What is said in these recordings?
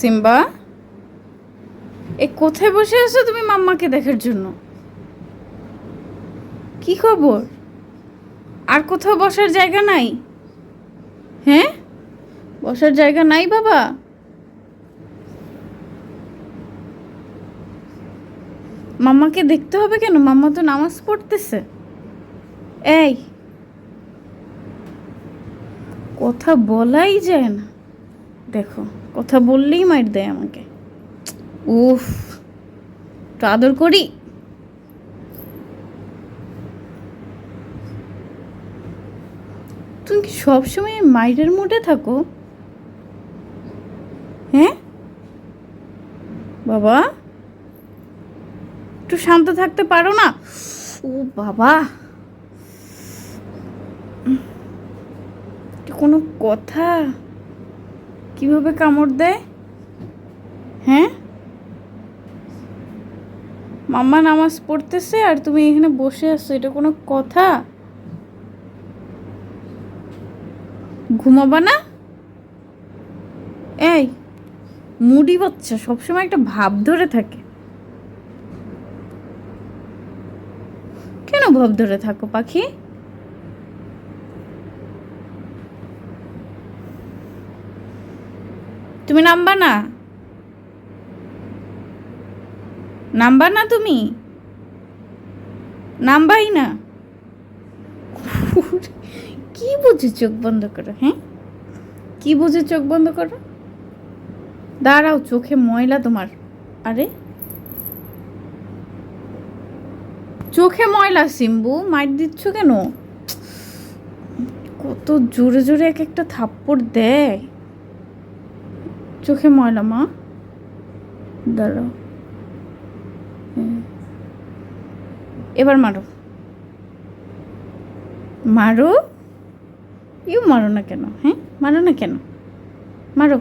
Simba, এ কোথায় বসে আছো তুমি মাম্মাকে দেখার জন্য? কি খবর? আর কোথাও বসার জায়গা নাই? হ্যাঁ? বসার জায়গা নাই বাবা? মাম্মাকে দেখতে হবে কেন? মাম্মা তো নামাজ পড়তেছে। এই, কথা বলাই যায় না। দেখো। কথা বললেই মার দেয় আমাকে। উফ একটু আদর করি। তুমি কি সবসময় মাইরের মোটে থাকো? হ্যাঁ? বাবা একটু শান্ত থাকতে পারো না? ও বাবা। কোনো কথা? কীভাবে কামড় দেয়? হ্যাঁ? মাম্মা নামাজ পড়তেছে আর তুমি এখানে বসে আছো, এটা কোনো কথা? ঘুমাবা না? এই, মুডি বাচ্চা, সবসময় একটা ভাব ধরে থাকে। কেন ভাব ধরে থাকো পাখি? তুমি নামবা না? নামবা না তুমি? নামবাই না। কি বুঝে চোখ বন্ধ করো হ্যাঁ? কি বুঝে চোখ বন্ধ করো? দাঁড়াও, চোখে ময়লা তোমার। আরে? চোখে ময়লা, সিম্বু, মাইট দিচ্ছ কেন? কত জোরে জোরে এক একটা থাপ্পড় দেয়। চোখে ময়লা, মা। দাঁড়াও। হুম। এবার মারো। মারো? ইউ মারো না কেন? হ্যাঁ? মারো না কেন? মারো।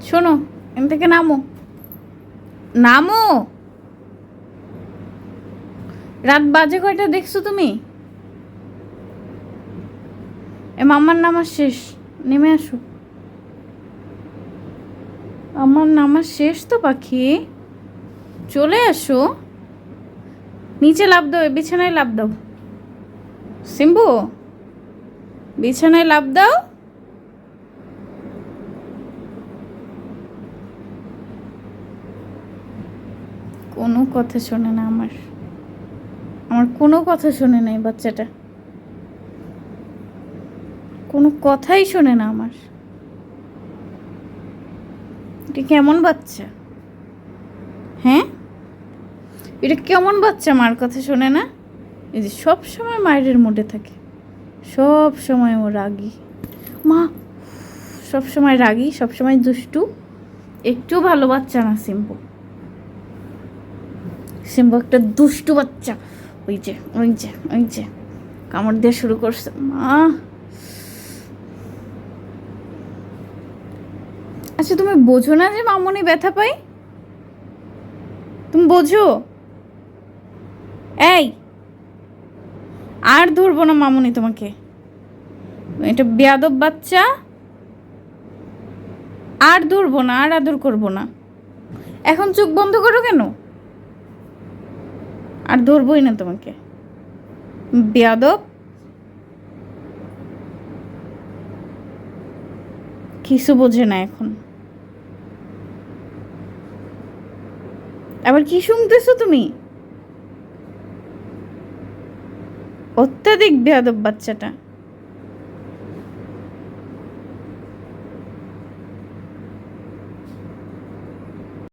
শোনো, এখান থেকে নামো। নামো? রাত বাজে কয়টা দেখছ তুমি? এ মামার নামাজ শেষ, নেমে আসো। আমার নামাজ শেষ তো পাখি। চলে আসো। নিচে লাভ দাও বিছানায় লাভ দাও। সিম্বু, বিছানায় লাভ দাও। কোনো কথা শোনে না আমার। আমার কোনো কথা শোনে না এই বাচ্চাটা। কোনো কথাই শোনে না আমার। এটা কেমন বাচ্চা? হ্যাঁ? এটা কেমন বাচ্চা মার কথা শোনে না? এই যে সব সময় মায়ের মুডে থাকে। সব সময় ও রাগী। মা, সব সময় রাগী, সব সময় দুষ্টু। একটু ভালো বাচ্চা না সিম্পু। সিম্বু একটা দুষ্টু বাচ্চা। ওই যে ওই যে ওই যে। কামড় দিয়ে শুরু করছে। মা! আচ্ছা তুমি বোঝো না যে মামনি ব্যথা পাই তুমি বোঝো? এই, আর ধরবো না মামনি তোমাকে। এটা বেয়াদব বাচ্চা। আর ধরবো না, আর আদর করব না। এখন চোখ বন্ধ করো কেন? আর ধরবই না তোমাকে। বেয়াদব। কিছু বোঝে না এখন। আবার কি শুনতেছো তুমি? অত্যাধিক বেয়াদব বাচ্চাটা।